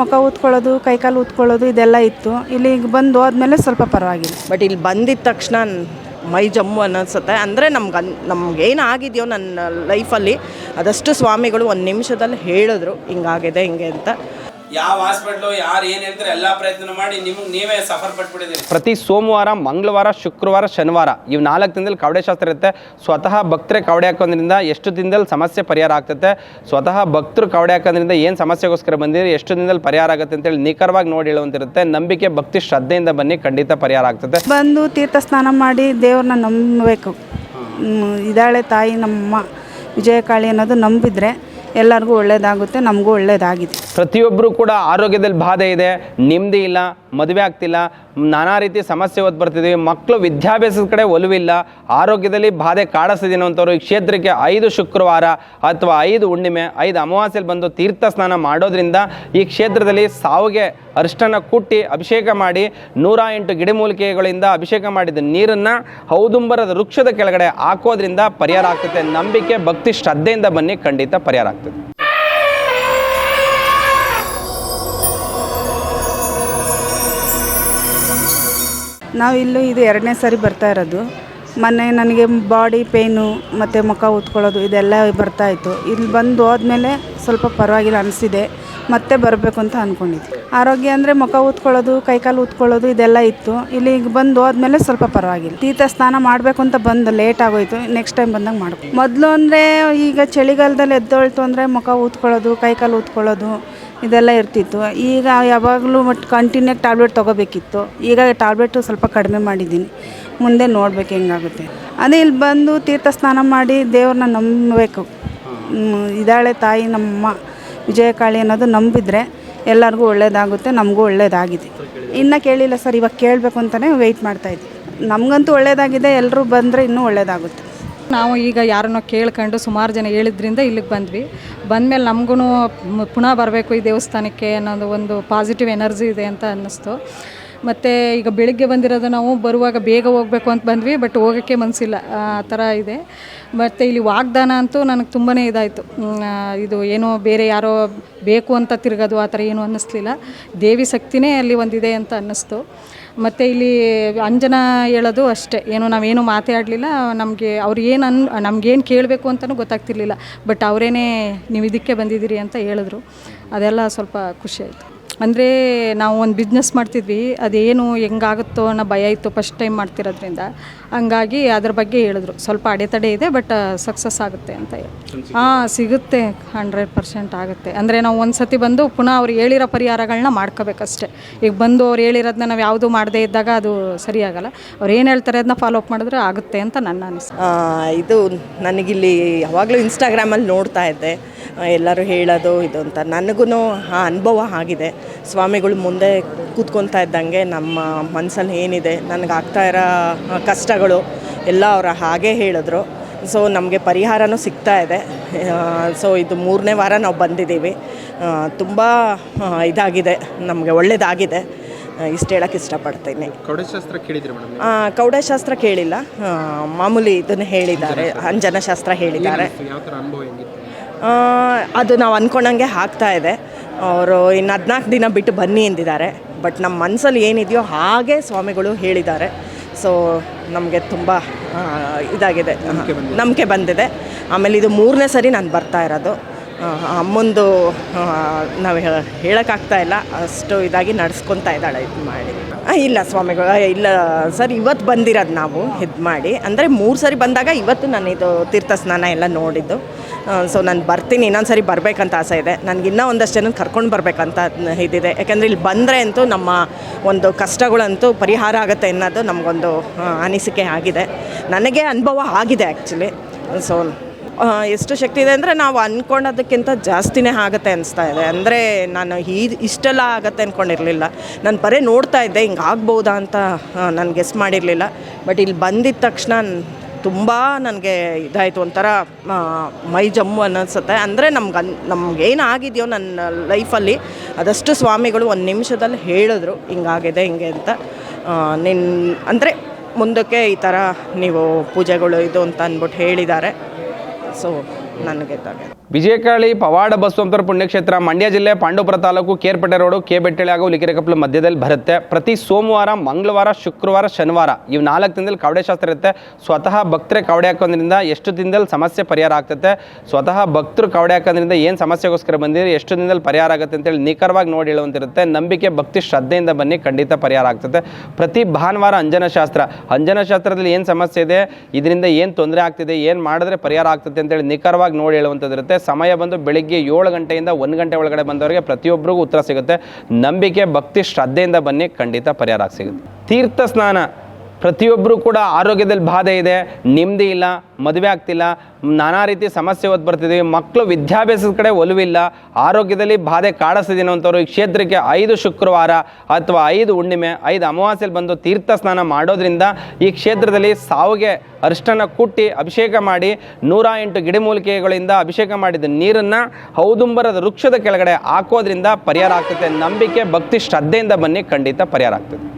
ಮುಖ ಊದ್ಕೊಳ್ಳೋದು, ಕೈಕಾಲು ಉತ್ಕೊಳ್ಳೋದು ಇದೆಲ್ಲ ಇತ್ತು. ಇಲ್ಲಿಗೆ ಬಂದು ಹೋದ್ಮೇಲೆ ಸ್ವಲ್ಪ ಪರವಾಗಿಲ್ಲ. ಬಟ್ ಇಲ್ಲಿ ಬಂದಿದ ತಕ್ಷಣ ಮೈ ಜಮ್ಮು ಅನ್ನಿಸುತ್ತೆ. ಅಂದರೆ ನಮ್ಗೆ ಅನ್ ನಮ್ಗೇನು ಆಗಿದೆಯೋ ನನ್ನ ಲೈಫಲ್ಲಿ ಅದಷ್ಟು ಸ್ವಾಮಿಗಳು ಒಂದು ನಿಮಿಷದಲ್ಲಿ ಹೇಳಿದ್ರು ಹಿಂಗಾಗಿದೆ ಹಿಂಗೆ ಅಂತ. ಯಾವ ಹಾಸ್ಪಿಟ್ಲು ಯಾರು ಏನು ಹೇಳ್ತಾರೆ ಎಲ್ಲ ಪ್ರಯತ್ನ ಮಾಡಿ ನಿಮ್ಗೆ ನೀವೇ ಸಫರ್ ಪಟ್ಬಿಟ್ಟಿದ್ದೀರಿ ಪ್ರತಿ ಸೋಮವಾರ ಮಂಗಳವಾರ ಶುಕ್ರವಾರ ಶನಿವಾರ ಇವು ನಾಲ್ಕು ದಿನದಲ್ಲಿ ಕವಡೆ ಶಾಸ್ತ್ರ ಇರುತ್ತೆ. ಸ್ವತಃ ಭಕ್ತರೇ ಕವಡೆ ಹಾಕೋದ್ರಿಂದ ಎಷ್ಟು ದಿನದಲ್ಲಿ ಸಮಸ್ಯೆ ಪರಿಹಾರ ಆಗ್ತದೆ ಸ್ವತಃ ಭಕ್ತರು ಕವಡೆ ಹಾಕೋದ್ರಿಂದ ಏನು ಸಮಸ್ಯೆಗೋಸ್ಕರ ಬಂದಿರಿ? ಎಷ್ಟು ದಿನದಲ್ಲಿ ಪರಿಹಾರ ಆಗುತ್ತೆ ಅಂತೇಳಿ ನಿಖರವಾಗಿ ನೋಡಿ ಹೇಳುವಂತಿರುತ್ತೆ. ನಂಬಿಕೆ ಭಕ್ತಿ ಶ್ರದ್ಧೆಯಿಂದ ಬನ್ನಿ ಖಂಡಿತ ಪರಿಹಾರ ಆಗ್ತದೆ ಬಂದು ತೀರ್ಥ ಸ್ನಾನ ಮಾಡಿ ದೇವ್ರನ್ನ ನಂಬಬೇಕು. ಇದಾಳೆ ತಾಯಿ ನಮ್ಮ ವಿಜಯಕಾಳಿ ಅನ್ನೋದು ನಂಬಿದ್ರೆ ಎಲ್ಲರಿಗೂ ಒಳ್ಳೇದಾಗುತ್ತೆ, ನಮಗೂ ಒಳ್ಳೇದಾಗಿದೆ. ಪ್ರತಿಯೊಬ್ಬರು ಕೂಡ ಆರೋಗ್ಯದಲ್ಲಿ ಬಾಧೆ ಇದೆ, ನೆಮ್ಮದಿ ಇಲ್ಲ, ಮದುವೆ ಆಗ್ತಿಲ್ಲ, ನಾನಾ ರೀತಿ ಸಮಸ್ಯೆ ಹೊತ್ತು ಬರ್ತಿದ್ದೀವಿ ಮಕ್ಕಳು ವಿದ್ಯಾಭ್ಯಾಸದ ಕಡೆ ಒಲುವಿಲ್ಲ, ಆರೋಗ್ಯದಲ್ಲಿ ಬಾಧೆ ಕಾಡಿಸ್ತಿದ್ದೀನಿ ಅಂತವರು ಈ ಕ್ಷೇತ್ರಕ್ಕೆ ಐದು ಶುಕ್ರವಾರ ಅಥವಾ ಐದು ಹುಣ್ಣಿಮೆ, ಐದು ಅಮಾವಾಸ್ಯೆಲಿ ಬಂದು ತೀರ್ಥ ಸ್ನಾನ ಮಾಡೋದ್ರಿಂದ ಈ ಕ್ಷೇತ್ರದಲ್ಲಿ ಸಾವಿಗೆ ಅರಿಷ್ಟನ ಕುಟ್ಟಿ ಅಭಿಷೇಕ ಮಾಡಿ ನೂರ ಎಂಟು ಗಿಡಮೂಲಿಕೆಗಳಿಂದ ಅಭಿಷೇಕ ಮಾಡಿದ ನೀರನ್ನು ಹೌದುಂಬರದ ವೃಕ್ಷದ ಕೆಳಗಡೆ ಹಾಕೋದ್ರಿಂದ ಪರಿಹಾರ ಆಗ್ತದೆ. ನಂಬಿಕೆ, ಭಕ್ತಿ, ಶ್ರದ್ಧೆಯಿಂದ ಬನ್ನಿ, ಖಂಡಿತ ಪರಿಹಾರ ಆಗ್ತದೆ. ನಾವು ಇಲ್ಲೂ ಇದು ಎರಡನೇ ಸಾರಿ ಬರ್ತಾ ಇರೋದು. ಮೊನ್ನೆ ನನಗೆ ಬಾಡಿ ಪೇಯ್ನು ಮತ್ತು ಮುಖ ಉತ್ಕೊಳ್ಳೋದು, ಇದೆಲ್ಲ ಬರ್ತಾ ಇತ್ತು. ಇಲ್ಲಿ ಬಂದು ಹೋದ್ಮೇಲೆ ಸ್ವಲ್ಪ ಪರವಾಗಿಲ್ಲ ಅನಿಸಿದೆ. ಮತ್ತೆ ಬರಬೇಕು ಅಂತ ಅಂದ್ಕೊಂಡಿದ್ದೆ ಆರೋಗ್ಯ ಅಂದರೆ ಮುಖ ಊದ್ಕೊಳ್ಳೋದು, ಕೈಕಾಲು ಊದ್ಕೊಳ್ಳೋದು ಇದೆಲ್ಲ ಇತ್ತು. ಇಲ್ಲಿಗೆ ಬಂದು ಹೋದ್ಮೇಲೆ ಸ್ವಲ್ಪ ಪರವಾಗಿಲ್ಲ. ತೀರ್ಥ ಸ್ನಾನ ಮಾಡಬೇಕು ಅಂತ ಬಂದು ಲೇಟ್ ಆಗೋಯ್ತು. ನೆಕ್ಸ್ಟ್ ಟೈಮ್ ಬಂದಾಗ ಮಾಡಬೇಕು. ಮೊದಲು ಅಂದರೆ ಈಗ ಚಳಿಗಾಲದಲ್ಲಿ ಎದ್ದೋಳ್ತು ಅಂದರೆ ಮುಖ ಊದ್ಕೊಳ್ಳೋದು, ಕೈಕಾಲು ಊದ್ಕೊಳ್ಳೋದು ಇದೆಲ್ಲ ಇರ್ತಿತ್ತು. ಈಗ ಯಾವಾಗಲೂ ಒಟ್ಟು ಕಂಟಿನ್ಯೂ ಟ್ಯಾಬ್ಲೆಟ್ ತೊಗೋಬೇಕಿತ್ತು. ಈಗ ಟ್ಯಾಬ್ಲೆಟು ಸ್ವಲ್ಪ ಕಡಿಮೆ ಮಾಡಿದ್ದೀನಿ. ಮುಂದೆ ನೋಡಬೇಕು ಹೆಂಗಾಗುತ್ತೆ. ಅದೇ ಇಲ್ಲಿ ಬಂದು ತೀರ್ಥ ಸ್ನಾನ ಮಾಡಿ ದೇವ್ರನ್ನ ನಂಬಬೇಕು. ಇದ್ದಾಳೆ ತಾಯಿ ನಮ್ಮ ವಿಜಯಕಾಳಿ ಅನ್ನೋದು ನಂಬಿದ್ರೆ ಎಲ್ಲರಿಗೂ ಒಳ್ಳೇದಾಗುತ್ತೆ, ನಮಗೂ ಒಳ್ಳೇದಾಗಿದೆ. ಇನ್ನೂ ಕೇಳಿಲ್ಲ ಸರ್, ಇವಾಗ ಕೇಳಬೇಕು ಅಂತಲೇ ವೆಯ್ಟ್ ಮಾಡ್ತಾಯಿದ್ವಿ ನಮಗಂತೂ ಒಳ್ಳೇದಾಗಿದೆ ಎಲ್ಲರೂ ಬಂದರೆ ಇನ್ನೂ ಒಳ್ಳೇದಾಗುತ್ತೆ. ನಾವು ಈಗ ಯಾರನ್ನೋ ಕೇಳ್ಕೊಂಡು ಸುಮಾರು ಜನ ಹೇಳಿದ್ರಿಂದ ಇಲ್ಲಿಗೆ ಬಂದ್ವಿ. ಬಂದಮೇಲೆ ನಮಗೂ ಪುನಃ ಬರಬೇಕು ಈ ದೇವಸ್ಥಾನಕ್ಕೆ ಅನ್ನೋದು ಒಂದು ಪಾಸಿಟಿವ್ ಎನರ್ಜಿ ಇದೆ ಅಂತ ಅನ್ನಿಸ್ತು. ಮತ್ತು ಈಗ ಬೆಳಿಗ್ಗೆ ಬಂದಿರೋದು ನಾವು, ಬರುವಾಗ ಬೇಗ ಹೋಗಬೇಕು ಅಂತ ಬಂದ್ವಿ ಬಟ್ ಹೋಗೋಕ್ಕೆ ಮನಸ್ಸಿಲ್ಲ ಆ ಥರ ಇದೆ. ಮತ್ತು ಇಲ್ಲಿ ವಾಗ್ದಾನ ಅಂತೂ ನನಗೆ ತುಂಬಾ ಇದಾಯಿತು. ಇದು ಏನೋ ಬೇರೆ ಯಾರೋ ಬೇಕು ಅಂತ ತಿರುಗೋದು ಆ ಥರ ಏನೂ ಅನ್ನಿಸ್ಲಿಲ್ಲ. ದೇವಿ ಶಕ್ತಿನೇ ಅಲ್ಲಿ ಒಂದಿದೆ ಅಂತ ಅನ್ನಿಸ್ತು. ಮತ್ತು ಇಲ್ಲಿ ಅಂಜನ ಹೇಳೋದು ಅಷ್ಟೇ. ಏನು ನಾವೇನು ಮಾತಾಡಲಿಲ್ಲ. ನಮಗೆ ಅವ್ರು ಏನು ಅನ್ ನಮಗೇನು ಕೇಳಬೇಕು ಅಂತಲೂ ಗೊತ್ತಾಗ್ತಿರ್ಲಿಲ್ಲ. ಬಟ್ ಅವರೇನೇ, ನೀವು ಇದಕ್ಕೆ ಬಂದಿದ್ದೀರಿ ಅಂತ ಹೇಳಿದ್ರು. ಅದೆಲ್ಲ ಸ್ವಲ್ಪ ಖುಷಿ ಅಂದರೆ ನಾವು ಒಂದು ಬಿಸ್ನೆಸ್ ಮಾಡ್ತಿದ್ವಿ ಅದೇನು ಹೆಂಗಾಗುತ್ತೋ ಅನ್ನೋ ಭಯ ಇತ್ತು ಫಸ್ಟ್ ಟೈಮ್ ಮಾಡ್ತಿರೋದ್ರಿಂದ. ಹಂಗಾಗಿ ಅದ್ರ ಬಗ್ಗೆ ಹೇಳಿದ್ರು. ಸ್ವಲ್ಪ ಅಡೆತಡೆ ಇದೆ ಬಟ್ ಸಕ್ಸಸ್ ಆಗುತ್ತೆ ಅಂತ ಹೇಳಿ. ಹಾಂ ಸಿಗುತ್ತೆ ಹಂಡ್ರೆಡ್ ಪರ್ಸೆಂಟ್ ಆಗುತ್ತೆ. ಅಂದರೆ ನಾವು ಒಂದು ಸತಿ ಬಂದು ಪುನಃ ಅವ್ರು ಹೇಳಿರೋ ಪರಿಹಾರಗಳನ್ನ ಮಾಡ್ಕೋಬೇಕಷ್ಟೆ. ಈಗ ಬಂದು ಅವ್ರು ಹೇಳಿರೋದನ್ನ ನಾವು ಯಾವುದೂ ಮಾಡದೇ ಇದ್ದಾಗ ಅದು ಸರಿಯಾಗಲ್ಲ. ಅವ್ರು ಏನು ಹೇಳ್ತಾರೆ ಅದನ್ನ ಫಾಲೋ ಅಪ್ ಮಾಡಿದ್ರೆ ಆಗುತ್ತೆ ಅಂತ ನನ್ನ ಅನಿಸ್ತು ಆ, ಇದು ನನಗಿಲ್ಲಿ ಯಾವಾಗಲೂ ಇನ್ಸ್ಟಾಗ್ರಾಮಲ್ಲಿ ನೋಡ್ತಾ ಇದ್ದೆ. ಎಲ್ಲರೂ ಹೇಳೋದು ಇದು ಅಂತ ನನಗೂ ಆ ಅನುಭವ ಆಗಿದೆ. ಸ್ವಾಮಿಗಳು ಮುಂದೆ ಕೂತ್ಕೊತಾ ಇದ್ದಂಗೆ ನಮ್ಮ ಮನಸ್ಸಲ್ಲಿ ಏನಿದೆ ನನಗೆ ಆಗ್ತಾ ಇರೋ ಕಷ್ಟಗಳು ಎಲ್ಲ ಅವರ ಹಾಗೆ ಹೇಳಿದ್ರು. ಸೊ ನಮಗೆ ಪರಿಹಾರನೂ ಸಿಗ್ತಾ ಇದೆ. ಸೊ ಇದು ಮೂರನೇ ವಾರ ನಾವು ಬಂದಿದ್ದೀವಿ. ತುಂಬ ಇದಾಗಿದೆ. ನಮಗೆ ಒಳ್ಳೆಯದಾಗಿದೆ ಇಷ್ಟು ಹೇಳೋಕ್ಕೆ ಇಷ್ಟಪಡ್ತೀನಿ. ಕೌಡಶಾಸ್ತ್ರ ಕೇಳಿದ್ರು ಕೌಡಶಾಸ್ತ್ರ ಕೇಳಿಲ್ಲ. ಮಾಮೂಲಿ ಇದನ್ನು ಹೇಳಿದ್ದಾರೆ. ಅಂಜನ ಶಾಸ್ತ್ರ ಹೇಳಿದ್ದಾರೆ. ಅದು ನಾವು ಅಂದ್ಕೊಂಡಂಗೆ ಆಗ್ತಾ ಇದೆ. ಅವರು ಇನ್ನು ಹದಿನಾಲ್ಕು ದಿನ ಬಿಟ್ಟು ಬನ್ನಿ ಎಂದಿದ್ದಾರೆ. ಬಟ್ ನಮ್ಮ ಮನಸ್ಸಲ್ಲಿ ಏನಿದೆಯೋ ಹಾಗೆ ಸ್ವಾಮಿಗಳು ಹೇಳಿದ್ದಾರೆ. ಸೊ ನಮಗೆ ತುಂಬ ಇದಾಗಿದೆ. ನಂಬಿಕೆ ಬಂದಿದೆ. ಆಮೇಲೆ ಇದು ಮೂರನೇ ಸರಿ ನಾನು ಬರ್ತಾ ಇರೋದು. ಅಮ್ಮಂದು ನಾವು ಹೇಳೋಕ್ಕಾಗ್ತಾ ಇಲ್ಲ. ಅಷ್ಟು ಇದಾಗಿ ನಡ್ಸ್ಕೊತಾ ಇದ್ದಾಳೆ ಇದು ಮಾಡಿ. ಇಲ್ಲ ಸ್ವಾಮಿಗಳು ಇಲ್ಲ ಸರ್ ಇವತ್ತು ಬಂದಿರೋದು ನಾವು ಇದು ಮಾಡಿ. ಅಂದರೆ ಮೂರು ಸರಿ ಬಂದಾಗ ಇವತ್ತು ನಾನು ಇದು ತೀರ್ಥ ಸ್ನಾನ ಎಲ್ಲ ನೋಡಿದ್ದು. ಸೊ ನಾನು ಬರ್ತೀನಿ ಇನ್ನೊಂದು ಸರಿ ಬರಬೇಕಂತ ಆಸೆ ಇದೆ. ನನಗೆ ಇನ್ನೂ ಒಂದಷ್ಟು ಜನ ಕರ್ಕೊಂಡು ಬರಬೇಕಂತ ಇದಿದೆ. ಯಾಕೆಂದರೆ ಇಲ್ಲಿ ಬಂದರೆ ಅಂತೂ ನಮ್ಮ ಒಂದು ಕಷ್ಟಗಳಂತೂ ಪರಿಹಾರ ಆಗುತ್ತೆ ಅನ್ನೋದು ನಮಗೊಂದು ಅನಿಸಿಕೆ ಆಗಿದೆ. ನನಗೆ ಅನುಭವ ಆಗಿದೆ ಆ್ಯಕ್ಚುಲಿ ಸೊ ಎಷ್ಟು ಶಕ್ತಿ ಇದೆ ಅಂದರೆ ನಾವು ಅಂದ್ಕೊಂಡೋದಕ್ಕಿಂತ ಜಾಸ್ತಿನೇ ಆಗುತ್ತೆ ಅನಿಸ್ತಾ ಇದೆ. ಅಂದರೆ ನಾನು ಈ, ಇಷ್ಟೆಲ್ಲ ಆಗುತ್ತೆ ಅಂದ್ಕೊಂಡಿರಲಿಲ್ಲ ನಾನು ಬರೀ ನೋಡ್ತಾ ಇದ್ದೆ, ಹಿಂಗೆ ಆಗ್ಬೋದಾ ಅಂತ ನಾನು ಗೆಸ್ ಮಾಡಿರಲಿಲ್ಲ. ಬಟ್ ಇಲ್ಲಿ ಬಂದಿದ್ದ ತಕ್ಷಣ ತುಂಬ ನನಗೆ ಇದಾಯಿತು ಒಂಥರ ಮೈ ಜಮ್ಮು ಅನ್ನಿಸುತ್ತೆ. ಅಂದರೆ ನಮ್ಗೆ ನಮ್ಗೇನು ಆಗಿದೆಯೋ ನನ್ನ ಲೈಫಲ್ಲಿ, ಅದಷ್ಟು ಸ್ವಾಮಿಗಳು ಒಂದು ನಿಮಿಷದಲ್ಲಿ ಹೇಳಿದ್ರು, ಹಿಂಗಾಗಿದೆ, ಹಿಂಗೆ ಅಂತ. ನಿನ್ನ ಅಂದರೆ ಮುಂದಕ್ಕೆ ಈ ಥರ ನೀವು ಪೂಜೆಗಳು ಇದು ಅಂತ ಅಂದ್ಬಿಟ್ಟು ಹೇಳಿದ್ದಾರೆ. ಸೊ ನನಗೆ ವಿಜಯಕಾಳಿ ಪವಾಡ ಬಸವಂತರ ಪುಣ್ಯಕ್ಷೇತ್ರ, ಮಂಡ್ಯ ಜಿಲ್ಲೆ ಪಾಂಡವಪುರ ತಾಲೂಕು ಕೇರ್ಪೇಟೆ ರೋಡು ಕೆ ಬೆಟ್ಟಳಿ ಹಾಗೂ ಲಿಕೆರೆಕಪ್ಪಲು ಮಧ್ಯದಲ್ಲಿ ಬರುತ್ತೆ. ಪ್ರತಿ ಸೋಮವಾರ, ಮಂಗಳವಾರ, ಶುಕ್ರವಾರ, ಶನಿವಾರ ಇವು ನಾಲ್ಕು ದಿನದಲ್ಲಿ ಕವಡೆ ಶಾಸ್ತ್ರ ಇರುತ್ತೆ. ಸ್ವತಃ ಭಕ್ತರೆ ಕವಡೆ ಹಾಕೋದ್ರಿಂದ ಎಷ್ಟು ದಿನದಲ್ಲಿ ಸಮಸ್ಯೆ ಪರಿಹಾರ ಆಗ್ತದೆ ಸ್ವತಃ ಭಕ್ತರು ಕವಡೆ ಹಾಕೋದ್ರಿಂದ ಏನು ಸಮಸ್ಯೆಗೋಸ್ಕರ ಬಂದಿರಿ? ಎಷ್ಟು ದಿನದಲ್ಲಿ ಪರಿಹಾರ ಆಗುತ್ತೆ ಅಂತೇಳಿ ನಿಖರವಾಗಿ ನೋಡಿ ಹೇಳುವಂತಿರುತ್ತೆ. ನಂಬಿಕೆ, ಭಕ್ತಿ, ಶ್ರದ್ಧೆಯಿಂದ ಬನ್ನಿ, ಖಂಡಿತ ಪರಿಹಾರ ಆಗ್ತದೆ ಪ್ರತಿ ಭಾನುವಾರ ಅಂಜನ ಶಾಸ್ತ್ರ. ಅಂಜನ ಶಾಸ್ತ್ರದಲ್ಲಿ ಏನು ಸಮಸ್ಯೆ ಇದೆ? ಇದರಿಂದ ಏನು ತೊಂದರೆ ಆಗ್ತಿದೆ? ಏನು ಮಾಡಿದ್ರೆ ಪರಿಹಾರ ಆಗ್ತದೆ ಅಂತೇಳಿ ನಿಖರವಾಗಿ ನೋಡಿ ಹೇಳುವಂಥದ್ದು ಇರುತ್ತೆ. ಸಮಯ ಬಂದು ಬೆಳಿಗ್ಗೆ ಏಳು ಗಂಟೆಯಿಂದ ಒಂದು ಗಂಟೆ ಒಳಗಡೆ ಬಂದವರಿಗೆ ಪ್ರತಿಯೊಬ್ಬರಿಗೂ ಉತ್ತರ ಸಿಗುತ್ತೆ. ನಂಬಿಕೆ, ಭಕ್ತಿ, ಶ್ರದ್ಧೆಯಿಂದ ಬನ್ನಿ. ಖಂಡಿತ ಪರಿಹಾರ ಸಿಗುತ್ತೆ. ತೀರ್ಥ ಸ್ನಾನ. ಪ್ರತಿಯೊಬ್ಬರು ಕೂಡ ಆರೋಗ್ಯದಲ್ಲಿ ಬಾಧೆ ಇದೆ, ನೆಮ್ಮದಿ ಇಲ್ಲ, ಮದುವೆ ಆಗ್ತಿಲ್ಲ, ನಾನಾ ರೀತಿ ಸಮಸ್ಯೆ ಹೊತ್ತು ಬರ್ತಿದ್ದೀವಿ ಮಕ್ಕಳು ವಿದ್ಯಾಭ್ಯಾಸದ ಕಡೆ ಒಲುವಿಲ್ಲ, ಆರೋಗ್ಯದಲ್ಲಿ ಬಾಧೆ ಕಾಡಿಸ್ತಿದ್ದೀನಿ ಅಂತವ್ರು ಈ ಕ್ಷೇತ್ರಕ್ಕೆ ಐದು ಶುಕ್ರವಾರ ಅಥವಾ ಐದು ಹುಣ್ಣಿಮೆ, ಐದು ಅಮಾವಾಸ್ಯೆಲಿ ಬಂದು ತೀರ್ಥ ಸ್ನಾನ ಮಾಡೋದ್ರಿಂದ ಈ ಕ್ಷೇತ್ರದಲ್ಲಿ ಸಾವಿಗೆ ಅರಿಷ್ಟನ ಕುಟ್ಟಿ ಅಭಿಷೇಕ ಮಾಡಿ ನೂರ ಎಂಟು ಗಿಡಮೂಲಿಕೆಗಳಿಂದ ಅಭಿಷೇಕ ಮಾಡಿದ ನೀರನ್ನು ಹೌದುಂಬರದ ವೃಕ್ಷದ ಕೆಳಗಡೆ ಹಾಕೋದ್ರಿಂದ ಪರಿಹಾರ ಆಗ್ತದೆ. ನಂಬಿಕೆ, ಭಕ್ತಿ, ಶ್ರದ್ಧೆಯಿಂದ ಬನ್ನಿ, ಖಂಡಿತ ಪರಿಹಾರ ಆಗ್ತದೆ.